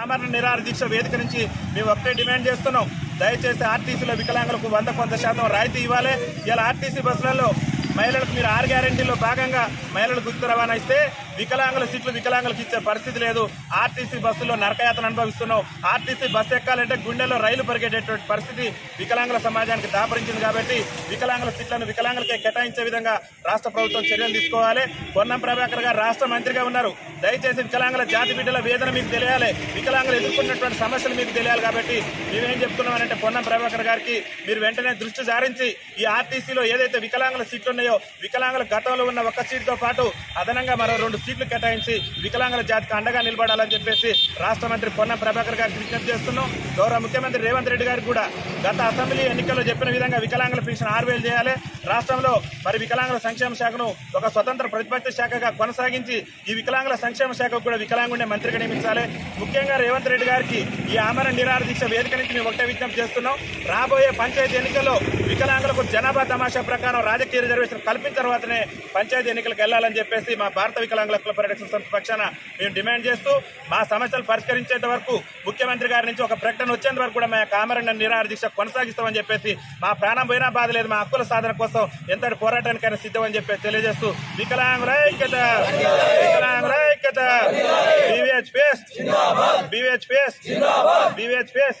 ఆమరణ నిరాహార దీక్ష వేదిక నుంచి మేము ఒకటే డిమాండ్ చేస్తున్నాం. దయచేసి ఆర్టీసీలో వికలాంగులకు వంద కొంత శాతం రాయితీ ఇవ్వాలి. ఇలా ఆర్టీసీ బస్సులలో మహిళలకు మీరు ఆరు గ్యారెంటీలో భాగంగా మహిళలకు ఉచిత రవాణా ఇస్తే వికలాంగుల సీట్లు వికలాంగులకు ఇచ్చే పరిస్థితి లేదు. ఆర్టీసీ బస్సులో నరకయాతన అనుభవిస్తున్నాం ఆర్టీసీ బస్సు ఎక్కాలంటే గుండెల్లో రైలు పరిగెట్టేటువంటి పరిస్థితి వికలాంగుల సమాజానికి దాపరించింది కాబట్టి వికలాంగుల సీట్లను వికలాంగులకే కేటాయించే విధంగా రాష్ట్ర ప్రభుత్వం చర్యలు తీసుకోవాలి. పొన్నం ప్రభాకర్ గారు రాష్ట్ర మంత్రిగా ఉన్నారు. దయచేసి వికలాంగుల జాతి బిడ్డల వేదన మీకు తెలియాలి. వికలాంగులు ఎదుర్కొన్నటువంటి సమస్యలు మీకు తెలియాలి కాబట్టి మేమేం చెప్తున్నామనంటే పొన్నం ప్రభాకర్ గారికి మీరు వెంటనే దృష్టి సారించి ఈ ఆర్టీసీలో ఏదైతే వికలాంగుల సీట్లు ఉన్నాయో వికలాంగుల గతంలో ఉన్న ఒక్క సీటుతో పాటు అదనంగా మరో రెండు సీట్లు కేటాయించి వికలాంగుల జాతికి అండగా నిలబడాలని చెప్పేసి రాష్ట్ర మంత్రి పొన్నం ప్రభాకర్ గారికి విజ్ఞప్తి చేస్తున్నాం. గౌరవ ముఖ్యమంత్రి రేవంత్ రెడ్డి గారికి కూడా గత అసెంబ్లీ ఎన్నికల్లో చెప్పిన విధంగా వికలాంగుల పెన్షన్ ఆరు వేలు చేయాలి. రాష్ట్రంలో మరి వికలాంగుల సంక్షేమ శాఖను ఒక స్వతంత్ర ప్రతిపక్ష శాఖగా కొనసాగించి ఈ వికలాంగుల సంక్షేమ శాఖకు కూడా వికలాంగుండే మంత్రిగా నియమించాలి. ముఖ్యంగా రేవంత్ రెడ్డి గారికి ఈ ఆమరణ నిరాహార దీక్ష వేదిక నుంచి మేము ఒకటే విజ్ఞప్తి చేస్తున్నాం. రాబోయే పంచాయతీ ఎన్నికల్లో వికలాంగులకు జనాభా తమాషా ప్రకారం రాజకీయ రిజర్వేషన్ కల్పించిన తర్వాతనే పంచాయతీ ఎన్నికలకు వెళ్ళాలని చెప్పేసి మా భారత వికలాంగుల హక్కుల పరిరక్షణ సంస్థ పక్షాన మేము డిమాండ్ చేస్తూ మా సమస్యలు పరిష్కరించేంత వరకు ముఖ్యమంత్రి గారి నుంచి ఒక ప్రకటన వచ్చేంత వరకు కూడా మా యొక్క ఆమరణ నిరాహార దీక్ష కొనసాగిస్తామని చెప్పేసి మా ప్రాణం పోయినా బాధ లేదు మా హక్కుల సాధన కోసం ఎంతటి పోరాటానికైనా సిద్ధమని చెప్పి తెలియజేస్తూ వికలాంగుల ఐక్యత వికలాంగుల ఐక్యత బీవీహెచ్ పేస్ బీవీహెచ్ పేస్ బీవీహెచ్ పేస్.